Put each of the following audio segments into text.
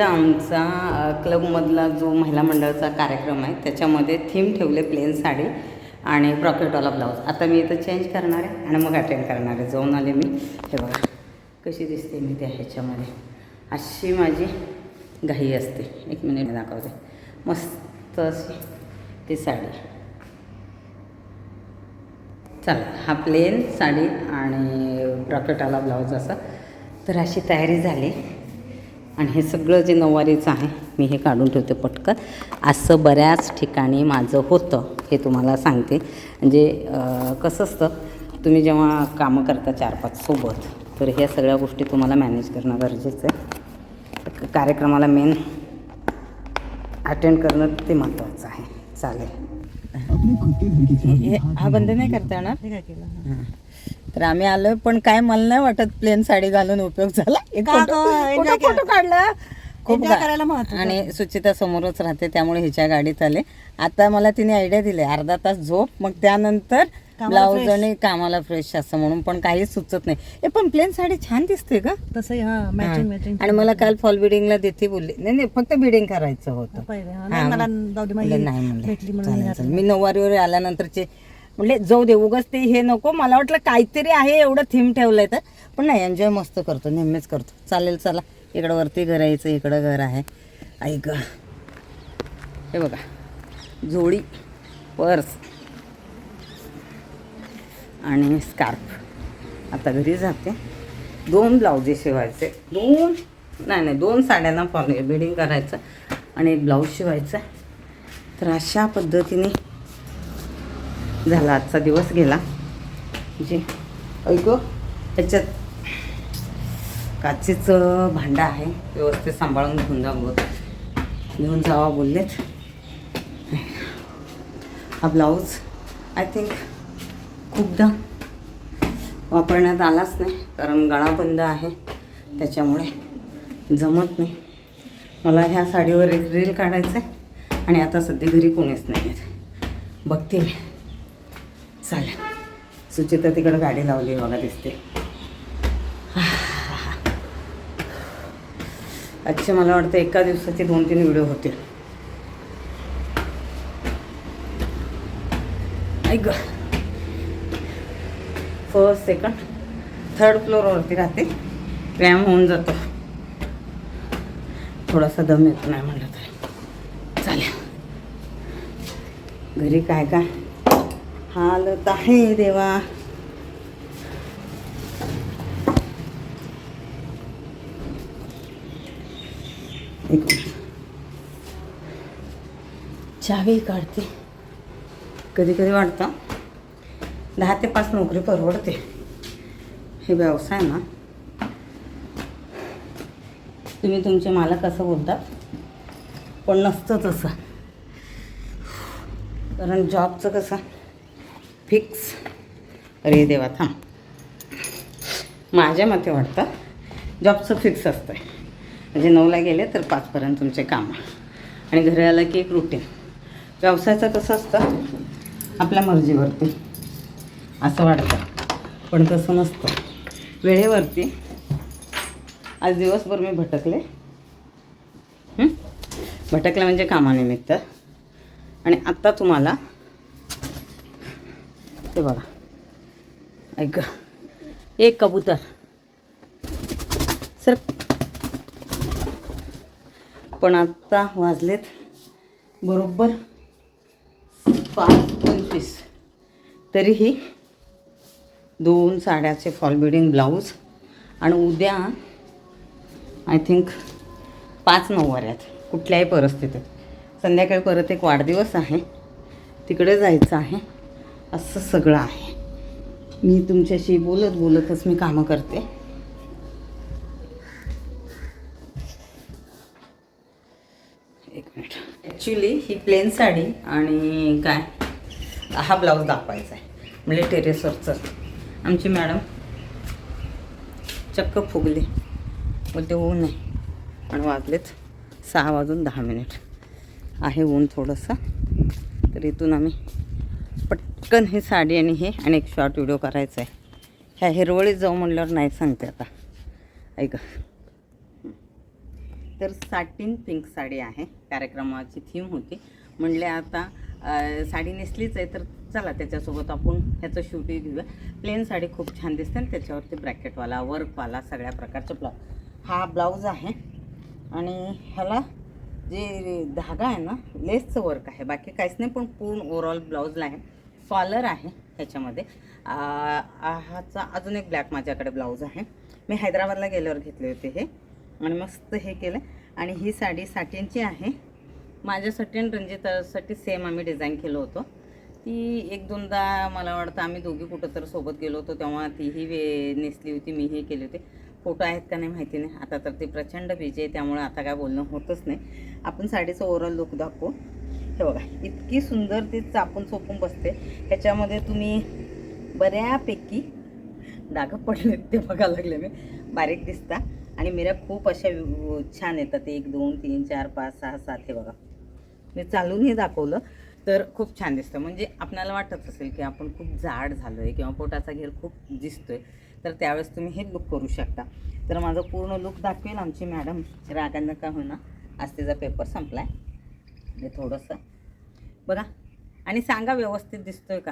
आता इथं आमचा क्लबमधला जो महिला मंडळाचा कार्यक्रम आहे त्याच्यामध्ये थीम ठेवले प्लेन साडी आणि ब्रॉकेटवाला ब्लाऊज आता मी इथं चेंज करणार आहे आणि मग अटेंड करणार आहे. जाऊन आले मी. हे बघा कशी दिसते मी त्या ह्याच्यामध्ये. अशी माझी घाई असते. एक मिनिट दाखवते. मस्त अशी ती साडी. चला हा प्लेन साडी आणि ब्रॉकेटवाला ब्लाऊज असा. तर अशी तयारी झाली. आणि हे सगळं जे नऊवारीचं आहे मी हे काढून ठेवते पटकन. असं बऱ्याच ठिकाणी माझं होतं हे तुम्हाला सांगते. म्हणजे कसं असतं तुम्ही जेव्हा कामं करता चार पाच सोबत तर ह्या सगळ्या गोष्टी तुम्हाला मॅनेज करणं गरजेचं आहे. कार्यक्रमाला मेन अटेंड करणं ते महत्त्वाचं आहे. चालेल. हे बंद नाही करता येणार. तर आम्ही आलोय पण काय मला नाही वाटत प्लेन साडी घालून उपयोग झाला. एक फोटो काढला. खूप. आणि सुचिता समोरच राहते त्यामुळे हिच्या गाडीत आले. आता मला तिने आयडिया दिली अर्धा तास झोप मग त्यानंतर ब्लाऊज. आणि कामाला फ्रेश असं म्हणून पण काही सुचत नाही. हे पण प्लेन साडी छान दिसते का तसं हा मॅचिंग मॅचिंग आणि मला काल फॉल बिडिंगला देते बोलली. नाही नाही फक्त बिडिंग करायचं होतं. नाही मला मग- जाऊ दे म्हणलं माझी नाही म्हणलं. भेटली म्हणून चालेल, मी चालेल. मी नऊवारीवर आल्यानंतरचे म्हणले जाऊ दे उगाच ते हे नको मला वाटलं काहीतरी आहे एवढं थीम ठेवलंय तर. पण नाही एन्जॉय मस्त करतो नेहमीच करतो. चालेल चला. इकडं वरती घर यायचं इकडं घर आहे. ऐक हे बघा. जोडी पर्स. आणि स्कार्फ. आता घरी जाते. दोन ब्लाउजे शिवायचे. दोन नाही नाही दोन साड्यांना फॉलो बिडिंग करायचं आणि एक ब्लाऊज शिवायचा. तर अशा पद्धतीने झाला आजचा दिवस गेला. जे ऐक? त्याच्यात काचेचं भांडं आहे. व्यवस्थित सांभाळून घेऊन जा बोल घेऊन जावा बोललेत. हा ब्लाऊज आय थिंक खूपदा वापरण्यात आलाच नाही कारण गळा बंद आहे. त्याच्यामुळे जमत नाही. मला ह्या साडीवर एक रील काढायचं आहे आणि आता सध्या घरी कोणीच नाही आहेत बघते मी. चालेल. सुचिता तिकडं गाडी लावली आहे बघा दिसते. अच्छा मला वाटतं एका दिवसाचे दोन तीन व्हिडिओ होतील. ऐक गं. फर्स्ट सेकंड थर्ड फ्लोअरवरती राहते. व्यायाम होऊन जातो. थोडासा दम येतो नाही म्हणलं तर. चालेल. घरी काय काय? हालत आहे देवा. एक चावी काढते. कधी कधी वाटतं दहा ते पाच नोकरी परवडते. हे व्यवसाय ना. तुम्ही तुमचे मालक असं बोलतात पण नसतं तसं कारण जॉबचं कसं फिक्स. अरे देवा थांब. माझ्या मते वाटतं जॉबचं फिक्स असतं म्हणजे नऊला गेले तर पाचपर्यंत तुमचे कामं. आणि घरी आलं की एक रुटीन व्यवसायाचं कसं असतं आपल्या मर्जीवरती. असं वाटतं. पण तसं नसतं. वेळेवरती आज दिवसभर मी भटकले. भटकले म्हणजे कामानिमित्त. आणि आत्ता तुम्हाला ते बघा. ऐक एक कबूतर. सर. पण आत्ता वाजलेत बरोबर पाच पंचवीस. तरीही दोन साड्याचे फॉल बिडिंग ब्लाऊज आणि उद्या आय थिंक पाच नऊवाऱ्यात कुठल्याही परिस्थितीत. संध्याकाळी परत एक वाढदिवस आहे. तिकडे जायचं आहे. असं सगळं आहे. मी तुमच्याशी बोलत बोलतच मी कामं करते. एक मिनिट. ॲक्च्युली ही प्लेन साडी आणि काय हा ब्लाऊज दाखवायचा आहे. म्हणजे टेरेसवरचं आमची मॅडम चक्क फुगले. बोलते ऊन नाही आणि वाजलेत सहा वाजून दहा मिनिट. आहे ऊन थोडंसं. तर इथून आम्ही पटकन ही साडी आणि हे आणि एक शॉर्ट व्हिडिओ करायचा आहे ह्या हिरवळीत जाऊ म्हणल्यावर नाही सांगते आता. ऐका. तर साटीन पिंक साडी आहे. कार्यक्रमाची थीम होती. म्हणले आता साडी नेसलीच आहे तर चला त्याच्यासोबत आपण ह्याचं शूटही घेऊया. प्लेन साडी खूप छान दिसते आणि त्याच्यावरती ब्रॅकेटवाला वर्कवाला सगळ्या प्रकारचं ब्लाऊज हा ब्लाऊज आहे आणि ह्याला जे धागा आहे ना लेसचं वर्क आहे. बाकी काहीच नाही पण पूर्ण ओव्हरऑल ब्लाऊजला आहे कॉलर आहे ह्याच्यामध्ये. हाचा अजून एक ब्लॅक माझ्याकडे ब्लाऊज आहे. मी हैदराबादला गेल्यावर घेतले होते हे. आणि मस्त हे केलं आणि ही साडी साठींची आहे. माझ्यासाठी आणि रंजितासाठी सेम आम्ही डिझाईन केलं होतं. ती एक दोनदा मला वाटतं आम्ही दोघी कुठं तर सोबत गेलो होतो तेव्हा तीही वे नेसली होती मीही केली होती. फोटो आहेत का नाही माहिती नाही. आता तर ती प्रचंड बिजी आहे त्यामुळे आता काय बोलणं होतच नाही. आपण साडीचं ओव्हरऑल लुक दाखवू. हे बघा इतकी सुंदर ती चापून सोपून बसते. ह्याच्यामध्ये तुम्ही बऱ्यापैकी डाग पडले ते बघा लागले मी. बारीक दिसता. आणि मिऱ्या खूप अशा छान येतात. एक दोन तीन चार पाच सहा सात हे बघा. मी चालूनही दाखवलं. तर खूप छान दिसतं. म्हणजे आपल्याला वाटत असेल की आपण खूप जाड झालो आहे किंवा पोटाचा घेर खूप दिसतोय तर त्यावेळेस तुम्ही हे लुक करू शकता. तर माझं पूर्ण लुक दाखवेल आमची मॅडम रागांना का होईना. आज तिचा पेपर संपला आहे म्हणजे थोडंसं. बघा. आणि सांगा व्यवस्थित दिसतोय का?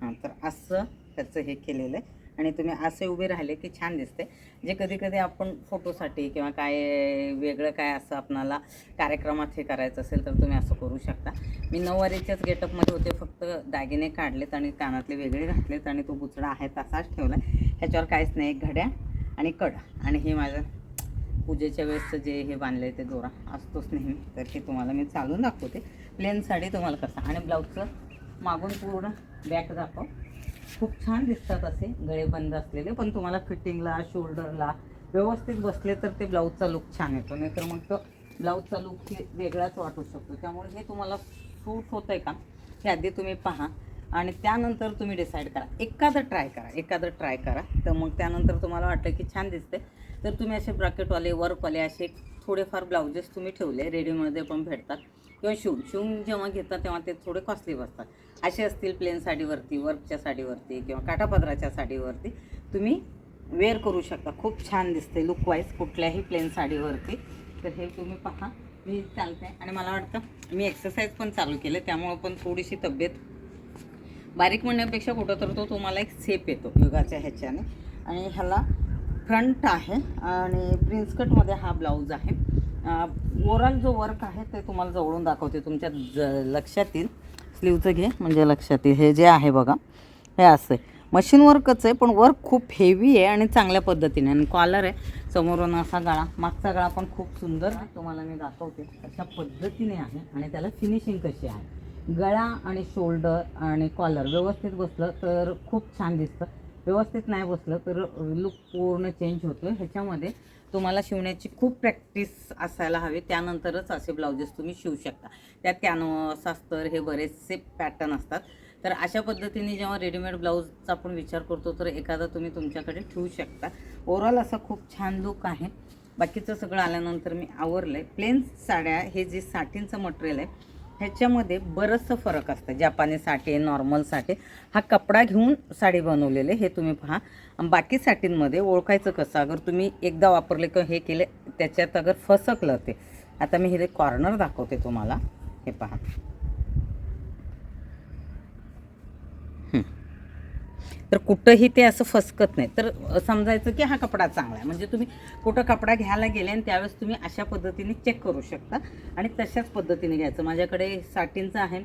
हां तर असं त्याचं हे केलेलं आहे. आणि तुम्ही असे उभे राहिले की छान दिसते. जे कधी कधी आपण फोटोसाठी किंवा काय वेगळं काय असं आपणाला कार्यक्रमात हे करायचं असेल तर तुम्ही असं करू शकता. मी नऊवारीच्याच गेटअपमध्ये होते फक्त दागिने काढलेत आणि कानातले वेगळे घातलेत आणि तो बुचडा आहे तसाच ठेवला ह्याच्यावर काहीच नाही एक घड्या आणि कड. आणि हे माझं पूजेच्या वेळेसचं जे हे बांधलं आहे ते दोरा असतोच नेहमी. तर हे तुम्हाला मी चालून दाखवते. प्लेन साडी तुम्हाला कसं. आणि ब्लाऊजचं मागून पूर्ण बॅक दाखव. खूप छान दिसतात असे गळे बंद असलेले पण तुम्हाला फिटिंगला शोल्डरला व्यवस्थित बसले तर ते ब्लाऊजचा लुक छान येतो. नाही तर मग तो ब्लाऊजचा लुक हे वेगळाच वाटू शकतो. त्यामुळे हे तुम्हाला सूट होतं आहे का हे आधी तुम्ही पहा आणि त्यानंतर तुम्ही डिसाईड करा. एखादं ट्राय करा एखादं ट्राय करा. तर मग त्यानंतर तुम्हाला वाटलं की छान दिसते तर तुम्ही असे ब्रॅकेटवाले वर्कवाले असे थोडेफार ब्लाउजेस तुम्ही ठेवले. रेडीमध्ये पण भेटतात. किंवा शिवून शिवून जेव्हा घेतात तेव्हा ते थोडे कॉस्टली बसतात. असे असतील प्लेन साडीवरती वर्कच्या साडीवरती किंवा काठापदराच्या साडीवरती तुम्ही वेअर करू शकता. खूप छान दिसते लुकवाईज कुठल्याही प्लेन साडीवरती. तर हे तुम्ही पहा. मी चालते. आणि मला वाटतं मी एक्सरसाइज पण चालू केले. त्यामुळं पण थोडीशी तब्येत बारीक म्हणण्यापेक्षा कुठं तर तो तुम्हाला एक सेप येतो योगाच्या ह्याच्याने. आणि ह्याला फ्रंट आहे आणि प्रिन्स कटमध्ये हा ब्लाऊज आहे. ओरल जो वर्क आहे ते तुम्हाला जवळून दाखवते. तुमच्या ज लक्षात येईल स्लीवचं घे म्हणजे लक्षात येईल हे जे आहे बघा हे असं आहे. मशीन वर्कच आहे पण वर्क खूप हेवी आहे आणि चांगल्या पद्धतीने. आणि कॉलर आहे समोरून असा गळा मागचा गळा पण खूप सुंदर तुम्हाला मी दाखवते अशा पद्धतीने आहे आणि त्याला फिनिशिंग कशी आहे. गळा आणि शोल्डर आणि कॉलर व्यवस्थित बसलं तर खूप छान दिसतं. व्यवस्थित नाही बसलं तर लुक पूर्ण चेंज होतो ह्याच्यामध्ये तुम्हाला शिवण्याची खूप प्रॅक्टिस असायला हवी. त्यानंतरच असे ब्लाउजेस तुम्ही शिवू शकता. त्यात कॅनव्हास अस्तर हे बरेचसे पॅटर्न असतात. तर अशा पद्धतीने जेव्हा रेडीमेड ब्लाऊजचा आपण विचार करतो तर एखादा तुम्ही तुमच्याकडे ठेवू शकता. ओवरऑल असा खूप छान लुक आहे. बाकीचं सगळं आल्यानंतर मी आवरलं आहे प्लेन साड्या हे जे साठींचं मटेरियल आहे ह्याच्यामध्ये बरंचसं फरक असतं. जापानी साठी नॉर्मलसाठी. हा कपडा घेऊन साडी बनवलेले हे तुम्ही पहा. बाकी साठींमध्ये ओळखायचं कसं? अगर तुम्ही एकदा वापरले किंवा हे केले त्याच्यात अगर फसकलं ते. आता मी हे कॉर्नर दाखवते तुम्हाला. हे पहा. तर कुठंही ते असं फसकत नाही. तर समजायचं की हा कपडा चांगला आहे. म्हणजे तुम्ही कुठं कपडा घ्यायला गेले आणि त्यावेळेस तुम्ही अशा पद्धतीने चेक करू शकता. आणि तशाच पद्धतीने घ्यायचं. माझ्याकडे साटींचं आहे.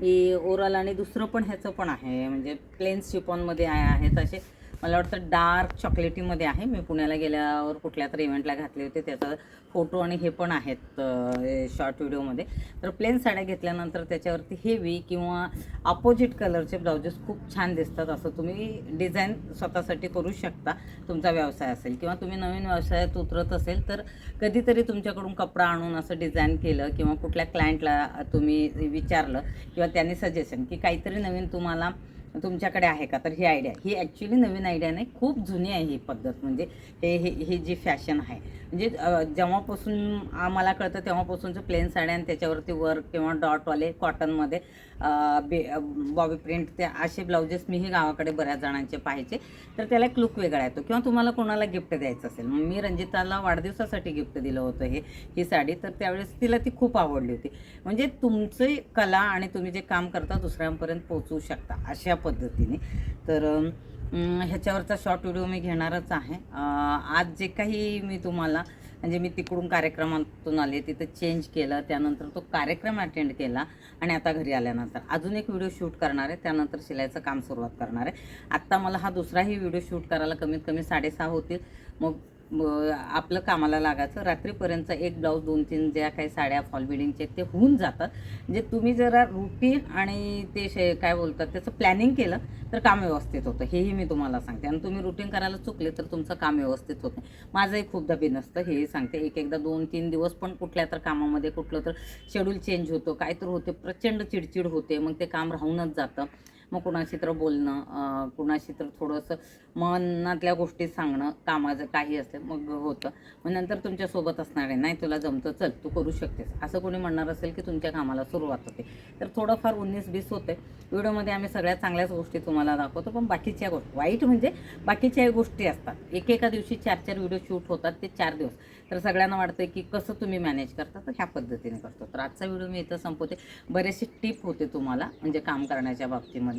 की ओरल आणि दुसरं पण ह्याचं पण आहे. म्हणजे प्लेन शिपॉनमध्ये आहे तसे मला वाटतं डार्क चॉकलेटीमध्ये आहे. मी पुण्याला गेल्यावर कुठल्या तरी इव्हेंटला घातले होते. त्याचा फोटो आणि हे पण आहेत शॉर्ट व्हिडिओमध्ये तर प्लेन साड्या घेतल्यानंतर त्याच्यावरती हेवी किंवा अपोजिट कलरचे ब्लाउजेस खूप छान दिसतात. असं तुम्ही डिझाईन स्वतःसाठी करू शकता. तुमचा व्यवसाय असेल किंवा तुम्ही नवीन व्यवसायात उतरत असेल तर कधीतरी तुमच्याकडून कपडा आणून असं डिझाईन केलं किंवा कुठल्या क्लायंटला तुम्ही विचारलं किंवा त्यांनी सजेशन की काहीतरी नवीन तुम्हाला तुमच्याकडे आहे का? तर ही आयडिया ही ॲक्च्युली नवीन आयडिया नाही खूप जुनी आहे ही पद्धत. म्हणजे हे हे ही जी फॅशन आहे. म्हणजे जेव्हापासून आम्हाला कळतं तेव्हापासूनचं प्लेन साड्या आणि त्याच्यावरती वर्क किंवा डॉटवाले कॉटनमध्ये बे बॉबी प्रिंट ते असे ब्लाउजेस मीही गावाकडे बऱ्याच जणांचे पाहायचे. तर त्याला एक लुक वेगळा येतो. किंवा तुम्हाला कोणाला गिफ्ट द्यायचं असेल. मग मी रंजिताला वाढदिवसासाठी गिफ्ट दिलं होतं हे ही साडी. तर त्यावेळेस तिला ती खूप आवडली होती. म्हणजे तुमची कला आणि तुम्ही जे काम करता दुसऱ्यांपर्यंत पोचवू शकता. अशा पद्धतीने. तर ह्याच्यावरचा शॉर्ट व्हिडिओ मी घेणारच आहे. आज जे काही मी तुम्हाला म्हणजे मी तिकडून कार्यक्रमातून आले तिथं चेंज केलं त्यानंतर तो कार्यक्रम अटेंड केला आणि आता घरी आल्यानंतर. अजून एक व्हिडिओ शूट करणार आहे त्यानंतर शिलाईचं काम सुरुवात करणार आहे. आत्ता मला हा दुसराही व्हिडिओ शूट करायला कमीत कमी साडेसहा होतील. मग आपलं कामाला लागायचं. रात्रीपर्यंत एक ब्लाऊज दोन तीन ज्या काही साड्या फॉल बिडिंगचे ते होऊन जातात. म्हणजे तुम्ही जरा रुटीन आणि ते शे काय बोलतात त्याचं प्लॅनिंग केलं तर काम व्यवस्थित होतं. हेही मी तुम्हाला सांगते. आणि तुम्ही रुटीन करायला चुकले तर तुमचं काम व्यवस्थित होतं माझंही खूपदा बिन असतं हेही सांगते. एक एकदा दोन तीन दिवस पण कुठल्या तर कामामध्ये कुठलं तर शेड्यूल चेंज होतो काय तर होते प्रचंड चिडचिड होते. मग ते काम राहूनच जातं. मग कुणाशी तर बोलणं कुणाशी तर थोडंसं मनातल्या गोष्टी सांगणं कामाचं काही असेल मग होतं. मग नंतर तुमच्यासोबत असणार आहे नाही तुला जमतं चल तू करू शकतेस. असं कोणी म्हणणार असेल की तुमच्या कामाला सुरुवात होते. तर थोडंफार उन्नीस बीस होते व्हिडिओमध्ये आम्ही सगळ्या चांगल्याच गोष्टी तुम्हाला दाखवतो पण बाकीच्या गोष्टी वाईट म्हणजे बाकीच्या गोष्टी असतात. एकेका दिवशी चार चार व्हिडिओ शूट होतात ते चार दिवस. तर सगळ्यांना वाटतं की कसं तुम्ही मॅनेज करता तर ह्या पद्धतीने करतो. तर आजचा व्हिडिओ मी इथं संपवते. बरेचसे टिप होते तुम्हाला म्हणजे काम करण्याच्या बाबतीमध्ये.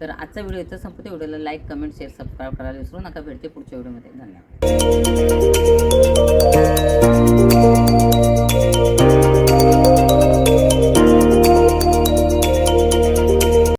तर आजचा व्हिडिओ इथं संपतो. व्हिडिओला लाईक कमेंट शेअर सबस्क्राईब करायला विसरू नका. भेटते पुढच्या व्हिडिओमध्ये. धन्यवाद.